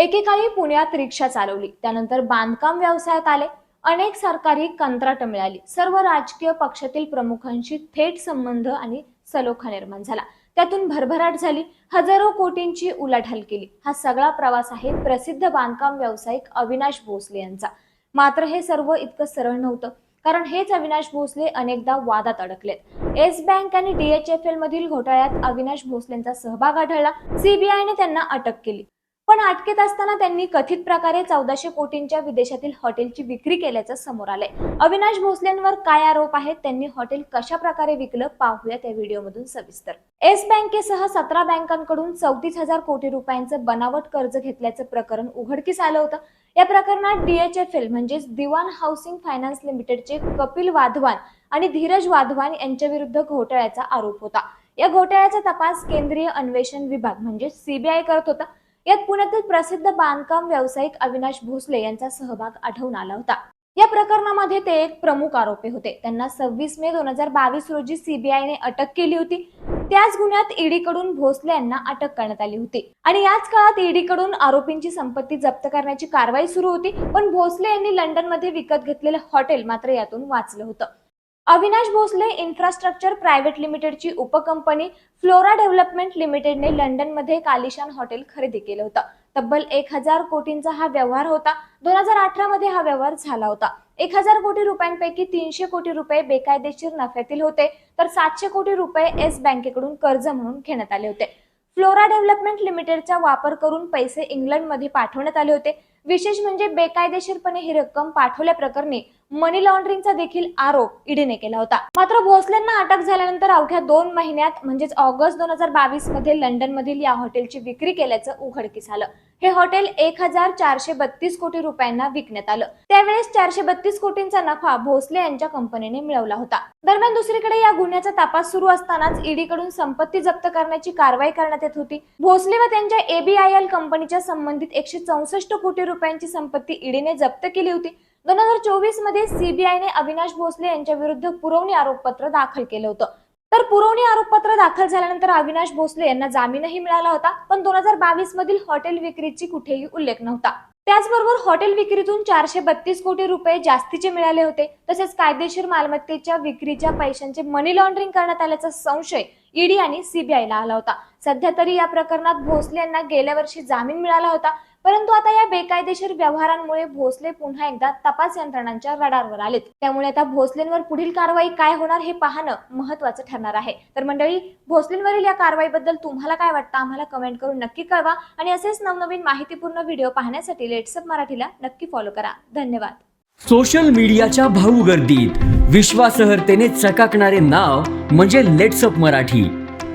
एकेकाळी पुण्यात रिक्षा चालवली. त्यानंतर बांधकाम व्यवसायात आले. अनेक सरकारी कंत्राट मिळाली. सर्व राजकीय पक्षातील प्रमुखांशी थेट संबंध आणि सलोखा निर्माण झाला. त्यातून भरभराट झाली. हजारो कोटींची उलाढाल केली. हा सगळा प्रवास आहे प्रसिद्ध बांधकाम व्यावसायिक अविनाश भोसले यांचा. मात्र हे सर्व इतकं सरळ नव्हतं. कारण हेच अविनाश भोसले अनेकदा वादात अडकलेत. येस बँक आणि डीएचएफएल मधील घोटाळ्यात अविनाश भोसलेंचा सहभाग आढळला. सीबीआयने त्यांना अटक केली. पण अटकेत असताना त्यांनी कथित प्रकारे चौदाशे कोटींच्या विदेशातील हॉटेलची विक्री केल्याचं समोर आलंय. अविनाश भोसलेंवर काय आरोप आहेत? त्यांनी हॉटेल कशा प्रकारे विकलं? पाहूया त्या व्हिडिओमधून सविस्तर. येस बँकेसह सतरा बँकांकडून चौतीस हजार कोटी रुपयांचं बनावट कर्ज घेतल्याचं प्रकरण उघडकीस आलं होतं. या प्रकरणात डीएचएफएल म्हणजेच दिवान हाऊसिंग फायनान्स लिमिटेडचे कपिल वाधवान आणि धीरज वाधवान यांच्या विरुद्ध घोटाळ्याचा आरोप होता. या घोटाळ्याचा तपास केंद्रीय अन्वेषण विभाग म्हणजे सीबीआय करत होता. यात पुण्यातील प्रसिद्ध बांधकाम व्यावसायिक अविनाश भोसले यांचा सहभाग आढळून आला होता. या प्रकरणामध्ये ते एक प्रमुख आरोपी होते. त्यांना सव्वीस मे दोन हजार बावीस रोजी सीबीआयने अटक केली होती. त्याच गुन्ह्यात ईडीकडून भोसले यांना अटक करण्यात आली होती. आणि याच काळात ईडीकडून आरोपींची संपत्ती जप्त करण्याची कारवाई सुरू होती. पण भोसले यांनी लंडनमध्ये विकत घेतलेलं हॉटेल मात्र यातून वाचलं होतं. अविनाश भोसले इन्फ्रास्ट्रक्चर प्रायव्हेट लिमिटेडची उपकंपनी फ्लोरा डेव्हलपमेंट लिमिटेडने लंडनमध्ये एक आलिशान हॉटेल खरेदी केलं होतं. तब्बल एक हजार कोटींचा हा व्यवहार होता. दोन हजार अठरा मध्ये हा व्यवहार झाला होता. एक हजार कोटी रुपयांपैकी तीनशे कोटी रुपये बेकायदेशीर नफ्यातील होते. तर सातशे कोटी रुपये येस बँकेकडून कर्ज म्हणून घेण्यात आले होते. फ्लोरा डेव्हलपमेंट लिमिटेडचा वापर करून पैसे इंग्लंडमध्ये पाठवण्यात आले होते. विशेष म्हणजे बेकायदेशीरपणे ही रक्कम पाठवल्याप्रकरणी मनी लॉन्ड्रिंगचा देखील आरोप ईडीने केला होता. मात्र भोसलेंना अटक झाल्यानंतर अवघ्या दोन महिन्यात म्हणजेच ऑगस्ट दोन हजार बावीसमध्ये लंडन मधील या हॉटेलची विक्री केल्याचं उघडकीस आलं. हे हॉटेल एक हजार चारशे बत्तीस कोटी रुपयांना विकण्यात आलं. त्यावेळेस चारशे बत्तीस कोटींचा नफा भोसले यांच्या कंपनीने मिळवला होता. दरम्यान दुसरीकडे या गुन्ह्याचा तपास सुरू असतानाच ईडीकडून संपत्ती जप्त करण्याची कारवाई करण्यात येत होती. भोसले व त्यांच्या एबीआयएल कंपनीच्या संबंधित एकशे चौसष्ट कोटी रुपयांची संपत्ती ईडीने जप्त केली होती. दोन हजार चोवीसमध्ये सीबीआयने अविनाश भोसले यांच्या विरुद्ध पुरवणी आरोपपत्र दाखल केलं होतं. तर पुरवणी आरोपपत्र दाखल झाल्यानंतर अविनाश भोसले यांना जामीनही मिळाला होता पण दोन हजार बावीस मधील हॉटेल विक्रीची कुठेही उल्लेख नव्हता. त्याचबरोबर हॉटेल विक्रीतून चारशे बत्तीस कोटी रुपये जास्तीचे मिळाले होते तसेच कायदेशीर मालमत्तेच्या विक्रीच्या पैशांचे मनी लॉन्ड्रिंग करण्यात आल्याचा संशय ईडी आणि सीबीआयला आला होता. सध्या तरी या प्रकरणात भोसले यांना गेल्या वर्षी जामीन मिळाला होता परंतु आता या बेकायदेशीर व्यवहारांमुळे भोसले पुन्हा एकदा तपास यंत्रणांच्या रडारवर आलेत. त्यामुळे आता भोसलेंवर पुढील कारवाई काय होणार हे पाहणं महत्वाचं ठरणार आहे. तर मंडळी भोसलेंवरील या कारवाईबद्दल तुम्हाला काय वाटतं? आम्हाला कमेंट करून नक्की कळवा आणि असेच नवनवीन माहितीपूर्ण व्हिडिओ पाहण्यासाठी लेट्सअप मराठीला नक्की फॉलो करा. धन्यवाद. सोशल मीडियाच्या भाऊ गर्दीत विश्वासार्हतेने चकाकणारे नाव म्हणजे लेट्सअप मराठी.